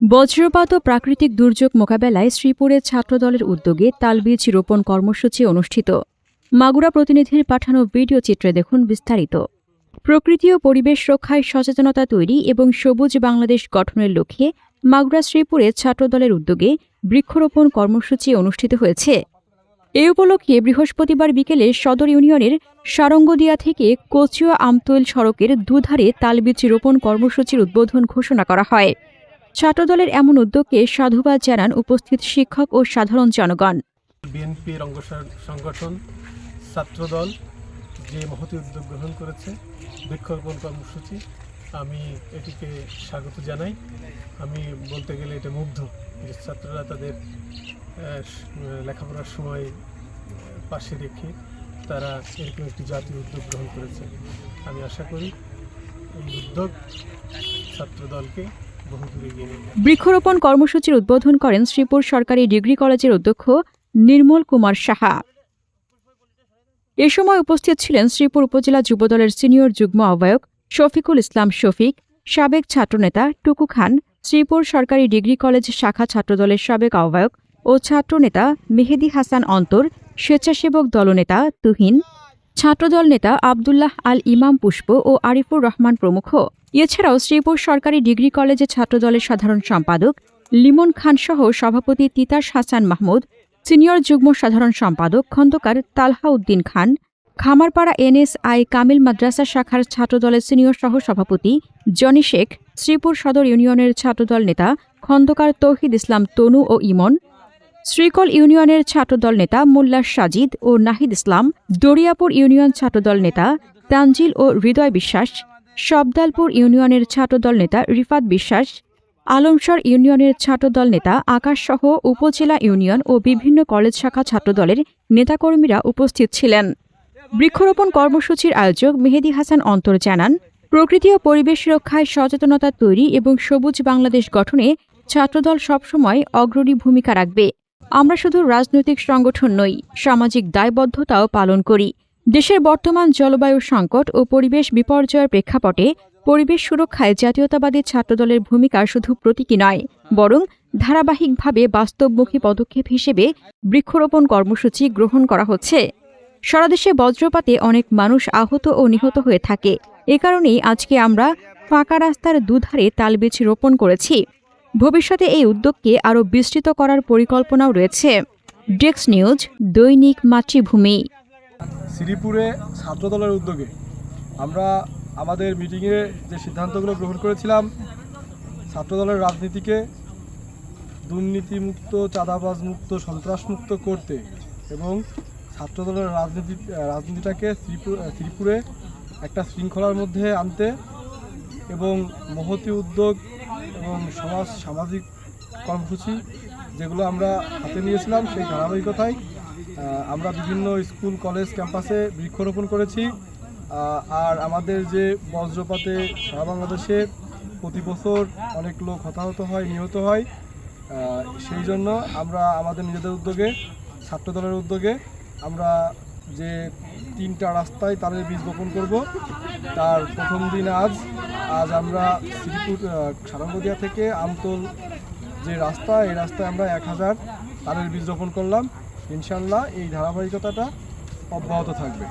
বজ্রপাত ও প্রাকৃতিক দুর্যোগ মোকাবেলায় শ্রীপুরের ছাত্রদলের উদ্যোগে তালবীজ রোপণ কর্মসূচি অনুষ্ঠিত। মাগুরা প্রতিনিধির পাঠানো ভিডিও চিত্রে দেখুন বিস্তারিত। প্রকৃতি ও পরিবেশ রক্ষায় সচেতনতা তৈরি এবং সবুজ বাংলাদেশ গঠনের লক্ষ্যে মাগুরা শ্রীপুরে ছাত্রদলের উদ্যোগে বৃক্ষরোপণ কর্মসূচি অনুষ্ঠিত হয়েছে। এ উপলক্ষে বৃহস্পতিবার বিকেলে সদর ইউনিয়নের সারঙ্গদিয়া থেকে কচুয়া আমতৈল সড়কের দুধারে তালবীজ রোপণ কর্মসূচির উদ্বোধন ঘোষণা করা হয়। ছাত্রদলের এমন উদ্যোগকে সাধুবাদ জানান উপস্থিত শিক্ষক ও সাধারণ জনগণ। বিএনপির অঙ্গ সংগঠন, ছাত্রদল যে মহতি উদ্যোগ গ্রহণ করেছে বৃক্ষরোপণ কর্মসূচি, আমি এটিকে স্বাগত জানাই। আমি বলতে গেলে এটা মুগ্ধ যে ছাত্ররা তাদের লেখাপড়ার সময় পাশে রেখে তারা এরকম একটি জাতীয় উদ্যোগ গ্রহণ করেছে। আমি আশা করি এই উদ্যোগ বৃক্ষরোপণ কর্মসূচির উদ্বোধন করেন শ্রীপুর সরকারি ডিগ্রি কলেজের অধ্যক্ষ নির্মল কুমার সাহা। এ সময় উপস্থিত ছিলেন শ্রীপুর উপজেলা যুবদলের সিনিয়র যুগ্ম আহ্বায়ক শফিকুল ইসলাম শফিক, সাবেক ছাত্রনেতা টুকু খান, শ্রীপুর সরকারি ডিগ্রি কলেজ শাখা ছাত্রদলের সাবেক আহ্বায়ক ও ছাত্রনেতা মেহেদি হাসান অন্তর, স্বেচ্ছাসেবক দলনেতা তুহিন, ছাত্রদল নেতা আবদুল্লাহ আল ইমাম পুষ্প ও আরিফুর রহমান প্রমুখ। এছাড়াও শ্রীপুর সরকারি ডিগ্রি কলেজে ছাত্রদলের সাধারণ সম্পাদক লিমন খান সহ সভাপতি তিতাস হাসান মাহমুদ, সিনিয়র যুগ্ম সাধারণ সম্পাদক খন্দকার তালহা উদ্দিন খান, খামারপাড়া এনএসআই কামিল মাদ্রাসা শাখার ছাত্রদলের সিনিয়র সহ সভাপতি জনি শেখ, শ্রীপুর সদর ইউনিয়নের ছাত্রদল নেতা খন্দকার তৌহিদ ইসলাম তনু ও ইমন, শ্রীকল ইউনিয়নের ছাত্রদল নেতা মোল্লা সাজিদ ও নাহিদ ইসলাম, দরিয়াপুর ইউনিয়ন ছাত্রদল নেতা তানজিল ও হৃদয় বিশ্বাস শবদালপুর ইউনিয়নের ছাত্রদল নেতা রিফাত বিশ্বাস, আলমসর ইউনিয়নের ছাত্রদল নেতা আকাশসহ উপজেলা ইউনিয়ন ও বিভিন্ন কলেজ শাখা ছাত্রদলের নেতাকর্মীরা উপস্থিত ছিলেন। বৃক্ষরোপণ কর্মসূচির আয়োজক মেহেদি হাসান অন্তর জানান, প্রকৃতি ও পরিবেশ রক্ষায় সচেতনতা তৈরি এবং সবুজ বাংলাদেশ গঠনে ছাত্রদল সবসময় অগ্রণী ভূমিকা রাখবে। আমরা শুধু রাজনৈতিক সংগঠন নই, সামাজিক দায়বদ্ধতাও পালন করি। দেশের বর্তমান জলবায়ু সংকট ও পরিবেশ বিপর্যয়ের প্রেক্ষাপটে পরিবেশ সুরক্ষায় জাতীয়তাবাদী ছাত্রদলের ভূমিকা শুধু প্রতীকী নয়, বরং ধারাবাহিকভাবে বাস্তবমুখী পদক্ষেপ হিসেবে বৃক্ষরোপণ কর্মসূচি গ্রহণ করা হচ্ছে। সারাদেশে বজ্রপাতে অনেক মানুষ আহত ও নিহত হয়ে থাকে। এ কারণেই আজকে আমরা ফাঁকা রাস্তার দুধারে তালবীজ রোপণ করেছি। ভবিষ্যতে এই উদ্যোগকে আরও বিস্তৃত করার পরিকল্পনাও রয়েছে। ডেক্স নিউজ, দৈনিক মাতৃভূমি। শ্রীপুরে ছাত্রদলের উদ্যোগে আমরা আমাদের মিটিংয়ে যে সিদ্ধান্তগুলো গ্রহণ করেছিলাম, ছাত্রদলের রাজনীতিকে দুর্নীতিমুক্ত চাঁদাবাজ মুক্ত সন্ত্রাসমুক্ত করতে এবং ছাত্রদলের রাজনীতি, রাজনীতিটাকে শ্রীপুর শ্রীপুরে একটা শৃঙ্খলার মধ্যে আনতে এবং মহতি উদ্যোগ এবং সমাজ সামাজিক কর্মসূচি যেগুলো আমরা হাতে নিয়েছিলাম সেই ধারাবাহিকতায় আমরা বিভিন্ন স্কুল, কলেজ, ক্যাম্পাসে বৃক্ষরোপণ করেছি। আর আমাদের যে বজ্রপাতে সারা বাংলাদেশে প্রতি বছর অনেক লোক হতাহত হয়, নিহত হয়। সেই জন্য আমরা আমাদের নিজেদের উদ্যোগে, ছাত্রদলের উদ্যোগে আমরা যে তিনটা রাস্তায় তাদের বীজ বপন করব। তার প্রথম দিন আজ আজ আমরা শ্রীপুর সারঙ্গদিয়া থেকে আমতল যে রাস্তা, এই রাস্তায় আমরা এক হাজার তারের বীজ রোপণ করলাম। ইনশাল্লাহ এই ধারাবাহিকতাটা অব্যাহত থাকবে।